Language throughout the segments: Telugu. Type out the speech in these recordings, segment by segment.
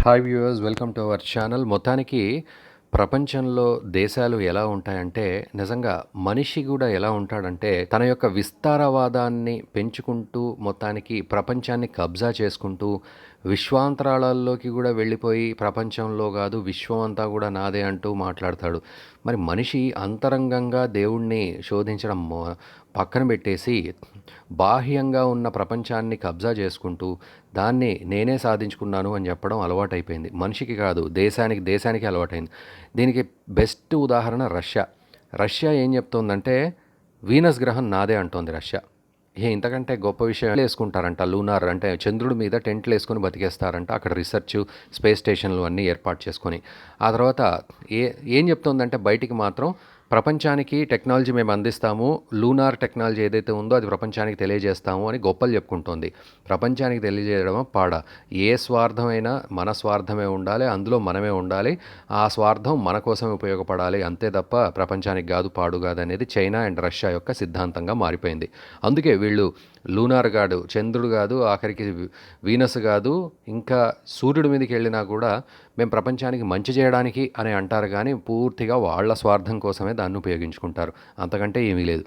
Hi viewers welcome to our channel మొత్తానికి ప్రపంచంలో దేశాలు ఎలా ఉంటాయంటే నిజంగా మనిషి కూడా ఎలా ఉంటాడంటే తన యొక్క విస్తారవాదాన్ని పెంచుకుంటూ మొత్తానికి ప్రపంచాన్ని కబ్జా చేసుకుంటూ విశ్వాంతరాళాల్లోకి కూడా వెళ్ళిపోయి ప్రపంచంలో కాదు విశ్వం అంతా కూడా నాదే అంటూ మాట్లాడతాడు. మరి మనిషి అంతరంగంగా దేవుణ్ణి శోధించడం పక్కన పెట్టేసి బాహ్యంగా ఉన్న ప్రపంచాన్ని కబ్జా చేసుకుంటూ దాన్ని నేనే సాధించుకున్నాను అని చెప్పడం అలవాటైపోయింది. మనిషికి కాదు దేశానికి దేశానికి అలవాటైంది. దీనికి బెస్ట్ ఉదాహరణ రష్యా. రష్యా ఏం చెప్తోందంటే వీనస్ గ్రహం నాదే అంటోంది రష్యా. ఏ ఇంతకంటే గొప్ప విషయం వేసుకుంటారంట. లూనార్ అంటే చంద్రుడి మీద టెంట్లు వేసుకొని బతికేస్తారంట. అక్కడ రీసెర్చ్ స్పేస్ స్టేషన్లు అన్నీ ఏర్పాటు చేసుకొని. ఆ తర్వాత ఏ ఏం చెప్తోందంటే బయటికి మాత్రం ప్రపంచానికి టెక్నాలజీ మేము అందిస్తాము లూనార్ టెక్నాలజీ ఏదైతే ఉందో అది ప్రపంచానికి తెలియజేస్తాము అని గొప్పలు చెప్పుకుంటోంది. ప్రపంచానికి తెలియజేయడం పాడ. ఏ స్వార్థమైనా మన స్వార్థమే ఉండాలి అందులో మనమే ఉండాలి. ఆ స్వార్థం మన కోసమే ఉపయోగపడాలి. అంతే తప్ప ప్రపంచానికి కాదు పాడు కాదు అనేది చైనా అండ్ రష్యా యొక్క సిద్ధాంతంగా మారిపోయింది. అందుకే వీళ్ళు లూనార్ కాదు చంద్రుడు కాదు ఆఖరికి వీనస్ కాదు ఇంకా సూర్యుడి మీదకి వెళ్ళినా కూడా మేము ప్రపంచానికి మంచి చేయడానికి అని అంటారు కానీ పూర్తిగా వాళ్ళ స్వార్థం కోసమే దాన్ని ఉపయోగించుకుంటారు. అంతకంటే ఏమీ లేదు.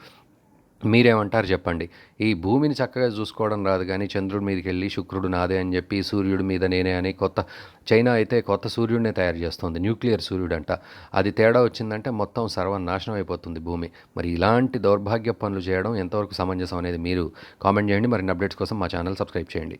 మీరేమంటారు చెప్పండి? ఈ భూమిని చక్కగా చూసుకోవడం రాదు కానీ చంద్రుడి మీదకి వెళ్ళి శుక్రుడు నాదే అని చెప్పి సూర్యుడి మీద నేనే అని కొత్త చైనా అయితే కొత్త సూర్యుడినే తయారు చేస్తుంది. న్యూక్లియర్ సూర్యుడు అంట అది తేడా వచ్చిందంటే మొత్తం సర్వనాశనం అయిపోతుంది భూమి. మరి ఇలాంటి దౌర్భాగ్య పనులు చేయడం ఎంతవరకు సమంజసం అనేది మీరు కామెంట్ చేయండి. మరిన్ని అప్డేట్స్ కోసం మా ఛానల్ సబ్స్క్రైబ్ చేయండి.